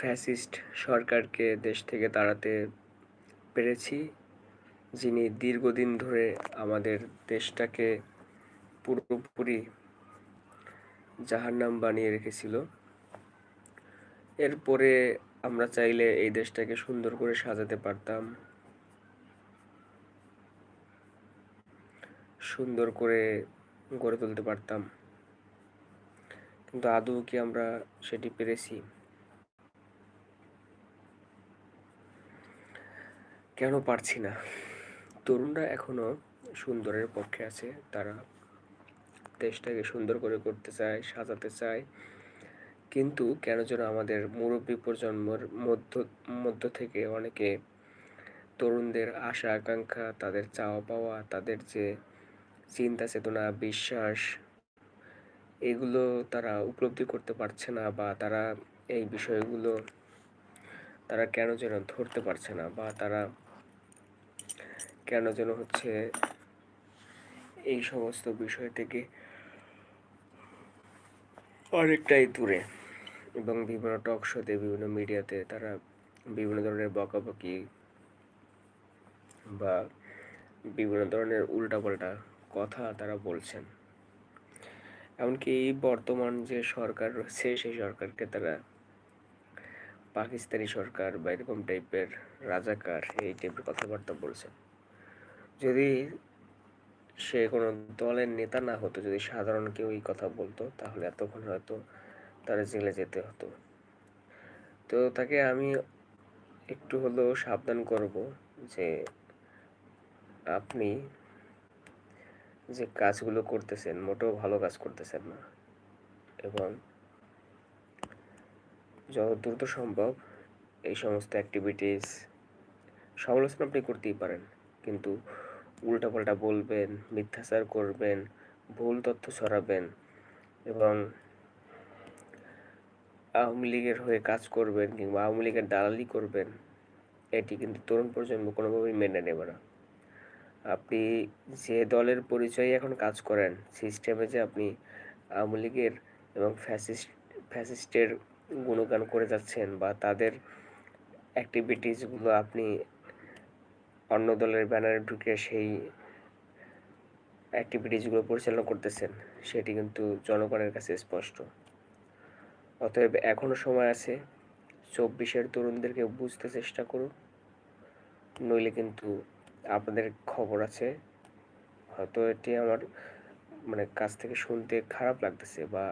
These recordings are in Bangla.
ফ্যাসিস্ট সরকারকে দেশ থেকে তাড়াতে পেরেছি, যিনি দীর্ঘদিন ধরে আমাদের দেশটাকে পুরোপুরি জাহান্নাম বানিয়ে রেখেছিল। এরপরে আমরা চাইলে এই দেশটাকে সুন্দর করে সাজাতে পারতাম। সুন্দর করে গড়ে তুলতে পারতাম। কিন্তু আদৌ কি আমরা সেটি পেরেছি? কেন পারছি না? তরুণরা এখনও সুন্দরের পক্ষে আছে। তারা দেশটাকে সুন্দর করে করতে চায়, সাজাতে চায়। কিন্তু কেন যেন আমাদের মুরব্বী প্রজন্মর মধ্য মধ্য থেকে অনেকে তরুণদের আশা, আকাঙ্ক্ষা, তাদের চাওয়া পাওয়া তাদের যে চিন্তা চেতনা বিশ্বাস, এগুলো তারা উপলব্ধি করতে পারছে না বা তারা এই বিষয়গুলো তারা কেন যেন ধরতে পারছে না বা তারা কেন যেন হচ্ছে এই সমস্ত বিষয় থেকে অনেকটাই দূরে। এবং বিভিন্ন টক শোতে বিভিন্ন মিডিয়াতে তারা বিভিন্ন ধরনের বকাবকি বা বিভিন্ন ধরনের উল্টাপাল্টা কথা তারা বলছেন। এমনকি বর্তমান যে সরকার রয়েছে, সেই সরকারকে তারা পাকিস্তানি সরকার বা এরকম টাইপের রাজাকার এই টাইপের কথাবার্তা বলছেন। যদি সে কোনো দলের নেতা না হতো, যদি সাধারণ কেউ এই কথা বলতো, তাহলে এতক্ষণ হয়তো তারা জেলে যেতে হতো। তো তাকে আমি একটু হলেও সাবধান করব যে আপনি যে কাজগুলো করতেছেন, মোটেও ভালো কাজ করতেছেন না। এবং যত দ্রুত সম্ভব এই সমস্ত অ্যাক্টিভিটিস সমালোচনা আপনি করতেই পারেন। কিন্তু উল্টাপাল্টা বলবেন, মিথ্যাচার করবেন, ভুল তথ্য ছড়াবেন এবং আওয়ামী লীগের হয়ে কাজ করবেন কিংবা আওয়ামী লীগের দালালি করবেন, এটি কিন্তু তরুণ প্রজন্ম কোনোভাবেই মেনে নেবে না। আপনি যে দলের পরিচয়ে এখন কাজ করেন, সিস্টেমে যে আপনি আওয়ামী লীগের এবং ফ্যাসিস্ট, ফ্যাসিস্টের গুণগান করে যাচ্ছেন বা তাদের অ্যাক্টিভিটিসগুলো আপনি অন্য দলের ব্যানারে ঢুকে সেই অ্যাক্টিভিটিসগুলো পরিচালনা করতেছেন, সেটি কিন্তু জনগণের কাছে স্পষ্ট। অতএব এখনও সময় আছে, চব্বিশের তরুণদেরকে বুঝতে চেষ্টা করুন, নইলে কিন্তু আপনাদের খবর আছে। হয়তো এটি আমার মানে কাছ থেকে শুনতে খারাপ লাগতেছে বা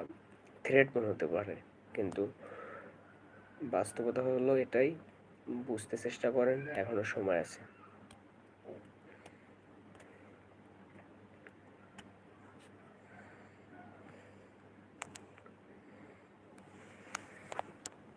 থ্রেট মনে হতে পারে, কিন্তু বাস্তবতা হলো এটাই, বুঝতে চেষ্টা করেন এখনও সময় আছে।